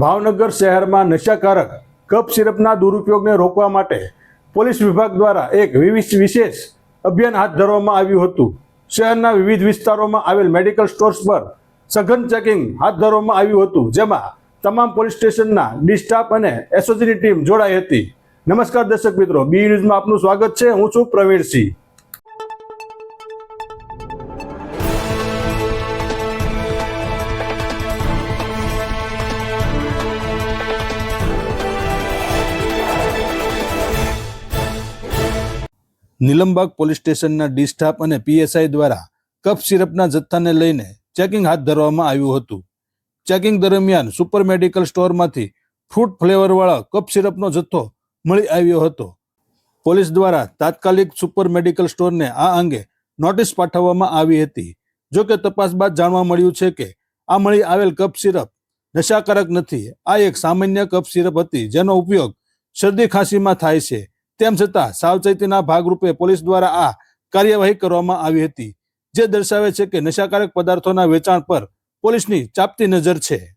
ભાવનગર શહેરમાં નશાકારક કપ સિરપના દુરુપયોગને રોકવા માટે પોલીસ વિભાગ દ્વારા એક વિશેષ અભિયાન હાથ ધરવામાં આવ્યું હતું. શહેરના વિવિધ વિસ્તારોમાં આવેલ મેડિકલ સ્ટોર્સ પર સઘન ચેકિંગ હાથ ધરવામાં આવ્યું હતું, જેમાં તમામ પોલીસ સ્ટેશનના ડિસ્ટાફ અને એસઓજીની ટીમ જોડાઈ હતી. નમસ્કાર દર્શક મિત્રો, બી ન્યૂઝમાં આપનું સ્વાગત છે. હું છું પ્રવીણસિંહ. નિલમબાગ પોલીસ સ્ટેશનના ડિસ્ટાફ અને પીએસઆઈ દ્વારા કફ સિરપના જથ્થાને લઈને ચેકિંગ હાથ ધરવામાં આવ્યું હતું. ચેકિંગ દરમિયાન સુપર મેડિકલ સ્ટોરમાંથી ફ્રૂટ ફ્લેવરવાળા કફ સિરપનો જથ્થો મળી આવ્યો હતો. પોલીસ દ્વારા તાત્કાલિક સુપર મેડિકલ સ્ટોરને આ અંગે નોટિસ પાઠવવામાં આવી હતી. જો કે તપાસ બાદ જાણવા મળ્યું છે કે આ મળી આવેલ કફ સિરપ નશાકારક નથી. આ એક સામાન્ય કફ સિરપ હતી જેનો ઉપયોગ શરદી ખાંસીમાં થાય છે. તેમ છતાં સાવચેતીના ભાગરૂપે પોલીસ દ્વારા આ કાર્યવાહી કરવામાં આવી હતી, જે દર્શાવે છે કે નશાકારક પદાર્થોના વેચાણ પર પોલીસની ચાપતી નજર છે.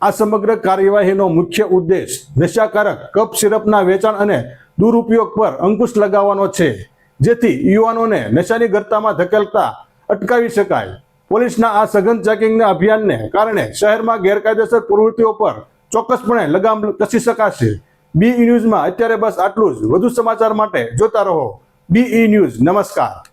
આ સમગ્ર કાર્યવાહીનો મુખ્ય ઉદ્દેશ નશાકારક કપ સિરપના વેચાણ અને દુરુપયોગ પર અંકુશ લગાવવાનો છે. જેથી યુવાનોને નશાની ગર્તામાં ધકેલતા અટકાવી શકાય. પોલીસના આ સઘન ચેકિંગના અભિયાનને કારણે શહેરમાં ગેરકાયદેસર પ્રવૃત્તિઓ પર ચોક્કસપણે લગામ કસી શકાશે. બી ન્યૂઝમાં અત્યારે બસ આટલું જ. વધુ સમાચાર માટે જોતા રહો. બીઈ ન્યૂઝ નમસ્કાર.